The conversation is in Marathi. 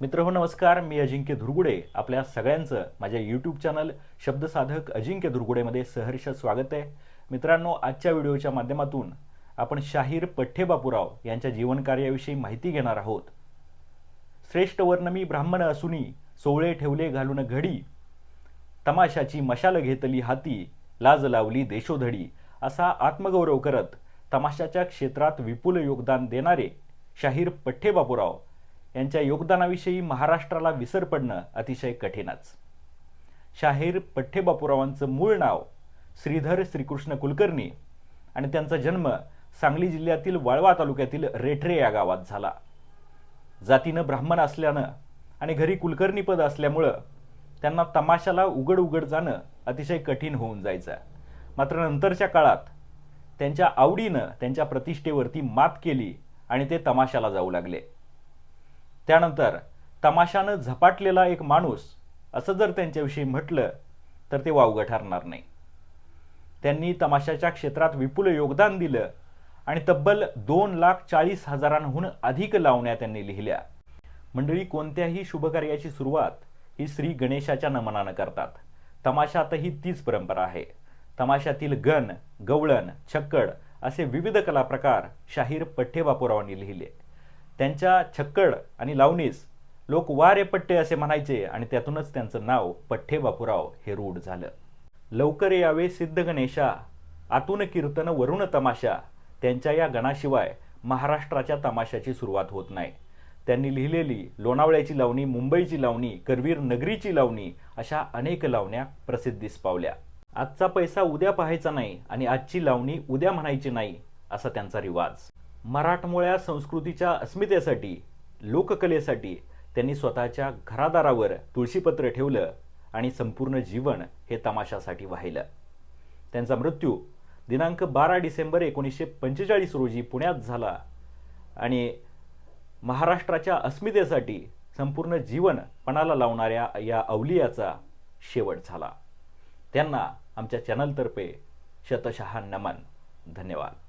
मित्र हो नमस्कार. मी अजिंक्य धुरगुडे. आपल्या सगळ्यांचं माझ्या यूट्यूब चॅनल शब्दसाधक अजिंक्य धुरगुडेमध्ये सहर्ष स्वागत आहे. मित्रांनो आजच्या व्हिडिओच्या माध्यमातून आपण शाहीर पठ्ठे बापुराव यांच्या जीवनकार्याविषयी माहिती घेणार आहोत. श्रेष्ठ वर्णमी ब्राह्मण असूनी सोवळे ठेवले घालून घडी तमाशाची मशाल घेतली हाती लाज लावली देशोधडी असा आत्मगौरव करत तमाशाच्या क्षेत्रात विपुल योगदान देणारे शाहीर पठ्ठे बापुराव यांच्या योगदानाविषयी महाराष्ट्राला विसर पडणं अतिशय कठीणच. शाहीर पठ्ठे बापूरावांचं मूळ नाव श्रीधर श्रीकृष्ण कुलकर्णी आणि त्यांचा जन्म सांगली जिल्ह्यातील वाळवा तालुक्यातील रेठरे या गावात झाला. जातीनं ब्राह्मण असल्यानं आणि घरी कुलकर्णी पद असल्यामुळं त्यांना तमाशाला उघड उघड जाणं अतिशय कठीण होऊन जायचं. मात्र नंतरच्या काळात त्यांच्या आवडीनं त्यांच्या प्रतिष्ठेवरती मात केली आणि ते तमाशाला जाऊ लागले. त्यानंतर तमाशानं झपाटलेला एक माणूस असं जर त्यांच्याविषयी म्हटलं तर ते वावगं ठरणार नाही. त्यांनी तमाशाच्या क्षेत्रात विपुल योगदान दिलं आणि तब्बल दोन लाख चाळीस हजारांहून अधिक लावण्या त्यांनी लिहिल्या. मंडळी कोणत्याही शुभकार्याची सुरुवात ही श्री गणेशाच्या नमनानं करतात. तमाशातही तीच परंपरा आहे. तमाशातील गण गवळण छक्कड असे विविध कला प्रकार शाहीर पठ्ठेबापुरावांनी लिहिले. त्यांच्या छक्कड आणि लावणीस लोक वारे पट्टे असे म्हणायचे आणि त्यातूनच त्यांचं नाव पठ्ठे बापूराव हे रूढ झालं. लवकर यावे सिद्ध गणेशा आतून कीर्तन वरुण तमाशा त्यांच्या या गणाशिवाय महाराष्ट्राच्या तमाशाची सुरुवात होत नाही. त्यांनी लिहिलेली लोणावळ्याची लावणी मुंबईची लावणी करवीर नगरीची लावणी अशा अनेक लावण्या प्रसिद्धीस पावल्या. आजचा पैसा उद्या पाहायचा नाही आणि आजची लावणी उद्या म्हणायची नाही असा त्यांचा रिवाज. मराठमोळ्या संस्कृतीच्या अस्मितेसाठी लोककलेसाठी त्यांनी स्वतःच्या घरादारावर तुळशीपत्र ठेवलं आणि संपूर्ण जीवन हे तमाशासाठी वाहिलं. त्यांचा मृत्यू दिनांक बारा डिसेंबर एकोणीसशे पंचेचाळीस रोजी पुण्यात झाला आणि महाराष्ट्राच्या अस्मितेसाठी संपूर्ण जीवन पणाला लावणाऱ्या या अवलियाचा शेवट झाला. त्यांना आमच्या चॅनलतर्फे शतशहा नमन. धन्यवाद.